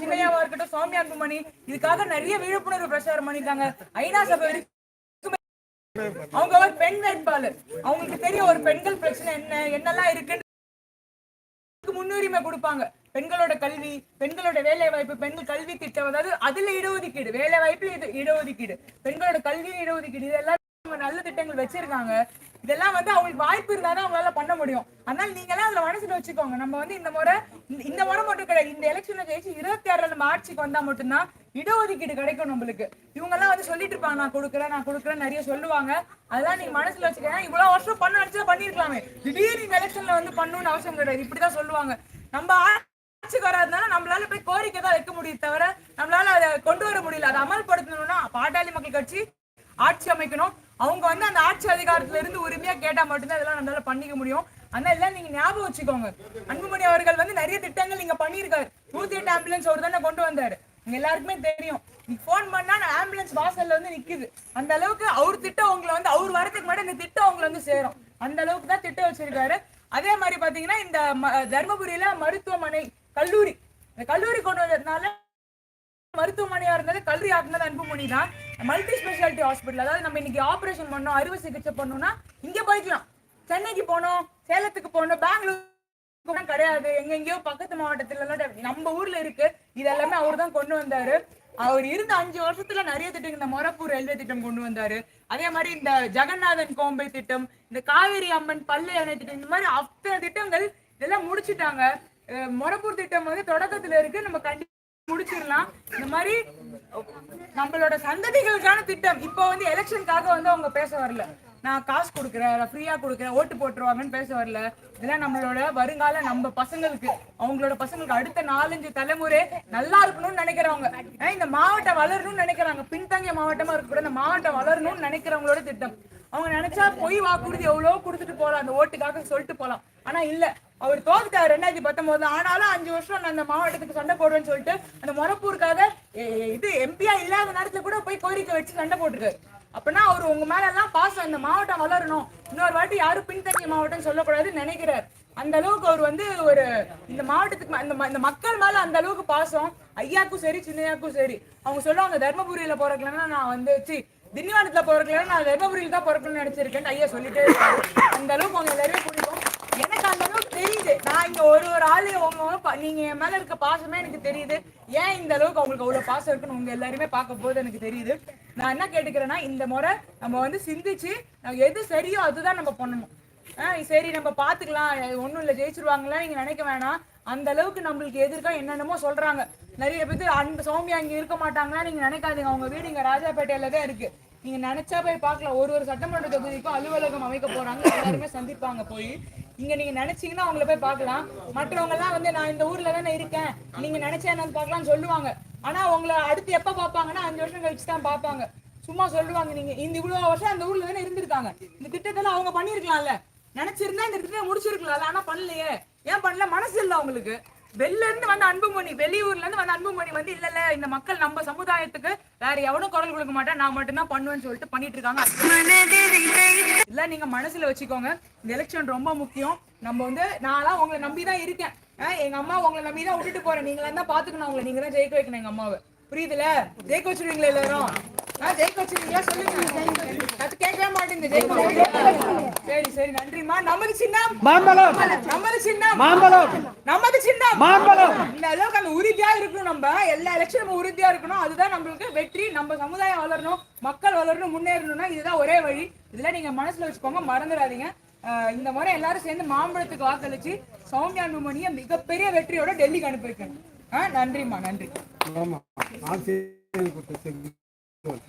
சின்னையாவா இருக்கட்டும் சௌமியா அன்புமணி இதுக்காக நிறைய விழிப்புணர்வு பிரச்சாரம் பண்ணிருக்காங்க ஐநா சபை அவங்க ஒரு பெண் வேட்பாளர். அவங்களுக்கு தெரியும் ஒரு பெண்கள் பிரச்சனை என்ன என்னெல்லாம் இருக்குன்னு முன்னுரிமை கொடுப்பாங்க. பெண்களோட கல்வி பெண்களோட வேலை வாய்ப்பு பெண்கள் கல்வி திட்டம் அதாவது அதுல இடஒதுக்கீடு வேலை வாய்ப்புல இடஒதுக்கீடு பெண்களோட கல்வி இடஒதுக்கீடு இதெல்லாம் நல்ல திட்டங்கள் வச்சிருக்காங்க. இதெல்லாம் வந்து அவங்களுக்கு வாய்ப்பு இருந்தாதான் அவங்களால பண்ண முடியும். அதனால நீங்க எல்லாம் அதுல மனசுல வச்சுக்கோங்க. நம்ம வந்து இந்த முறை இந்த- முறை மட்டும் கிடையாது. இந்த எலெக்ஷன்ல ஜெயிச்சு இருபத்தி ஆறுல நம்ம ஆட்சிக்கு வந்தா மட்டும்தான் இடஒதுக்கீடு கிடைக்கும் நம்மளுக்கு. இவங்க எல்லாம் வந்து சொல்லிட்டு இருப்பாங்க நான் கொடுக்குறேன் நான் கொடுக்குறேன் நிறைய சொல்லுவாங்க. அதெல்லாம் நீங்க மனசுல வச்சுக்கோங்க. இவ்வளவு வருஷம் பண்ண நினைச்சா பண்ணிருக்கலாமே. திடீர்னு இந்த எலெக்ஷன்ல வந்து பண்ணணும்னு அவசியம் கிடையாது. இப்படிதான் சொல்லுவாங்க. நம்ம ஆட்சிக்கு வராதனால நம்மளால போய் கோரிக்கை தான் வைக்க முடியும் தவிர நம்மளால அதை கொண்டு வர முடியல. அதை அமல்படுத்தணும்னா பாட்டாளி மக்கள் கட்சி ஆட்சி அமைக்கணும். அவங்க வந்து அந்த ஆட்சி அதிகாரத்துல இருந்து உரிமையா கேட்டா மட்டும்தான் இதெல்லாம் நம்மளால பண்ணிக்க முடியும். அதனால எல்லாம் நீங்க ஞாபகம் வச்சுக்கோங்க. அன்புமணி அவர்கள் வந்து நிறைய திட்டங்கள் நீங்க பண்ணிருக்காரு நூத்தி எட்டு ஆம்புலன்ஸ் அவர் தானே கொண்டு வந்தாரு. உங்க எல்லாருக்குமே தெரியும். நீ போன் பண்ணா நான் ஆம்புலன்ஸ் வாசல்ல வந்து நிக்குது. அந்த அளவுக்கு அவர் திட்டம் உங்களை வந்து அவர் வரதுக்கு முன்னாடி இந்த திட்டம் உங்களை வந்து சேரும். அந்த அளவுக்கு தான் திட்டம் வச்சிருக்காரு. அதே மாதிரி பாத்தீங்கன்னா இந்த ம- தர்மபுரியில மருத்துவமனை கல்லூரி. இந்த கல்லூரி கொண்டு வந்ததுனால மருத்துவமனையா இருந்தது கல்லூரி ஆக்குனது அன்புமணி தான் மல்டி ஸ்பெஷாலிட்டி ஹாஸ்பிட்டல் அதாவது நம்ம இன்னைக்கு ஆப்ரேஷன் பண்ணோம் அறுவை சிகிச்சை பண்ணோம்னா இங்கே போய்க்கலாம். சென்னைக்கு போனோம் சேலத்துக்கு போனோம் பெங்களூர் கிடையாது கிடையாது. எங்கெங்கயோ பக்கத்து மாவட்டத்துல எல்லாம் நம்ம ஊர்ல இருக்கு. இதெல்லாமே அவர் தான் கொண்டு வந்தாரு. அவர் இருந்த அஞ்சு வருஷத்துல நிறைய திட்டம் இந்த மொரப்பூர் ரயில்வே திட்டம் கொண்டு வந்தாரு. அதே மாதிரி இந்த ஜெகநாதன் கோம்பை திட்டம் இந்த காவேரி அம்மன் பள்ளி அணை திட்டம் இந்த மாதிரி அத்தனை திட்டங்கள் இதெல்லாம் முடிச்சுட்டாங்க. மொரப்பூர் திட்டம் வந்து தொடக்கத்துல இருக்கு. நம்ம கண்டிப்பா முடிச்சிடலாம். இந்த மாதிரி நம்மளோட சந்ததிகளுக்கான திட்டம். இப்போ வந்து எலெக்ஷனுக்காக வந்து அவங்க பேச வரல. நான் காசு கொடுக்குறேன் ஃப்ரீயா கொடுக்குறேன் ஓட்டு போட்டுருவாங்கன்னு பேச வரல. இதெல்லாம் நம்மளோட வருங்கால நம்ம பசங்களுக்கு அவங்களோட பசங்களுக்கு அடுத்த நாலஞ்சு தலைமுறை நல்லா இருக்கணும்னு நினைக்கிறவங்க. இந்த மாவட்டம் வளரணும்னு நினைக்கிறாங்க? பின்தங்கிய மாவட்டமா இருக்கக்கூட இந்த மாவட்டம் வளரணும்னு நினைக்கிறவங்களோட திட்டம். அவங்க நினைச்சா பொய் வாக்குறுதி எவ்வளவோ கொடுத்துட்டு போலாம். அந்த ஓட்டுக்காக சொல்லிட்டு போலாம். ஆனா இல்ல அவர் தோத்துட்டாரு ரெண்டாயிரத்தி பத்தொன்பது. ஆனாலும் அஞ்சு வருஷம் நான் அந்த மாவட்டத்துக்கு சண்டை போடுவேன்னு சொல்லிட்டு அந்த மொரப்பூருக்காக இது எம்பியா இல்லாத நேரத்துல கூட போய் கோரிக்கை வச்சு சண்டை போட்டிருக்காரு அப்படின்னா அவர் உங்க மேல எல்லாம் பாசம். அந்த மாவட்டம் வளரணும். இன்னொரு வாட்டி யாரும் பின்தங்கிய மாவட்டம் சொல்லக்கூடாதுன்னு நினைக்கிறார். அந்த அளவுக்கு அவர் வந்து ஒரு இந்த மாவட்டத்துக்கு அந்த இந்த ம- இந்த மக்கள் மேல அந்த அளவுக்கு பாசம். ஐயாக்கும் சரி சின்னையாக்கும் சரி. அவங்க சொல்லுவாங்க தர்மபுரியில போறக்கலன்னா நான் வந்து சி திண்டிவனத்துல போறக்கலன்னா நான் தர்மபுரியில தான் பிறக்கணும்னு நினைச்சிருக்கேன் ஐயா சொல்லிட்டே இருக்காரு. அந்த அளவுக்கு அவங்க எல்லாருமே பிடிக்கும் அளவுக்கு தெரியுது. நான் இங்க ஒரு ஒரு ஆளு உங்க பா- நீங்க என் மேல இருக்க பாசமே எனக்கு தெரியுது. ஏன் இந்த அளவுக்கு அவங்களுக்கு அவ்வளவு பாசம் இருக்குன்னு உங்க எல்லாருமே பார்க்க போது எனக்கு தெரியுது. நான் என்ன கேட்டுக்கிறேன்னா இந்த முறை நம்ம வந்து சிந்திச்சு நம்ம எது சரியோ அதுதான் நம்ம பண்ணணும். ஆஹ் சரி நம்ம பாத்துக்கலாம் ஒண்ணும் இல்ல ஜெயிச்சிருவாங்களா நீங்க நினைக்க வேணாம். அந்த அளவுக்கு நம்மளுக்கு எதிர்க்கா என்னென்னமோ சொல்றாங்க. நிறைய பேர் அன்பு சௌமியா இங்க இருக்க மாட்டாங்களா நீங்க நினைக்காதீங்க. அவங்க வீடு இங்க ராஜாபேட்டையில தான் இருக்கு. நீங்க நினைச்சா போய் பார்க்கலாம். ஒரு ஒரு சட்டமன்ற தொகுதிக்கும் அலுவலகம் அமைக்க போறாங்க. எல்லாருமே சந்திப்பாங்க போய். இங்க நீங்க நினைச்சீங்கன்னா அவங்கள போய் பார்க்கலாம். மற்றவங்க எல்லாம் வந்து நான் இந்த ஊர்ல தானே இருக்கேன். நீங்க நினைச்சா என்னன்னு பார்க்கலாம்னு சொல்லுவாங்க. ஆனா உங்களை அடுத்து எப்ப பார்ப்பாங்கன்னா அஞ்சு வருஷம் கழிச்சு தான் பார்ப்பாங்க. சும்மா சொல்லுவாங்க நீங்க இந்த இவ்வளவு வருஷம் அந்த ஊர்ல தானே இருந்திருக்காங்க. இந்த திட்டத்தெல்லாம் அவங்க பண்ணிருக்கலாம்ல நினைச்சிருந்தா இந்த திட்டத்தை முடிச்சிருக்கலாம்ல. ஆனா பண்ணலையே. ஏன் பண்ணல? மனசு இல்ல அவங்களுக்கு. வெளில இருந்து வந்த அன்புமணி வெளியூர்ல இருந்து வந்த அன்புமணி வந்து இல்ல இல்ல இந்த மக்கள் நம்ம சமுதாயத்துக்கு வேற எவனும் குரல் கொடுக்க மாட்டேன். நான் மட்டும்தான் பண்ணுவேன்னு சொல்லிட்டு பண்ணிட்டு இருக்காங்க. இல்ல நீங்க மனசுல வச்சுக்கோங்க. இந்த எலெக்ஷன் ரொம்ப முக்கியம். நம்ம வந்து நான்லாம் உங்களை நம்பிதான் இருக்கேன். எங்க அம்மா உங்களை நம்பி தான் விட்டுட்டு போறேன். நீங்களா தான் பாத்துக்கணும் உங்களை நீங்க தான் ஜெயிக்க வைக்கணும் எங்க அம்மாவை. புரியுதுல? ஜெயிக்க வச்சிருவீங்களா எல்லாரும்? மாம்பழம். மாம்பழம். நமது சின்னம். மாம்பழம். இந்த அளவுக்கு அந்த உறுதியா இருக்கணும் நம்ம. எல்லா எலெக்ஷனும் உறுதியா இருக்கணும். அதுதான் நம்மளுக்கு வெற்றி. நம்ம சமுதாயம் வளரணும். மக்கள் வளரணும் முன்னேறணும்னா இதுதான் ஒரே வழி. இதுல நீங்க மனசுல வச்சுக்கோங்க. மறந்துடாதீங்க. இந்த முறை எல்லாரும் சேர்ந்து மாம்பழத்துக்கு வாக்களிச்சு சௌமியா அன்புமணியை மிகப்பெரிய வெற்றியோட டெல்லிக்கு அனுப்பி வைக்கணும் ஆஹ் நன்றிம்மா நன்றி. Вот.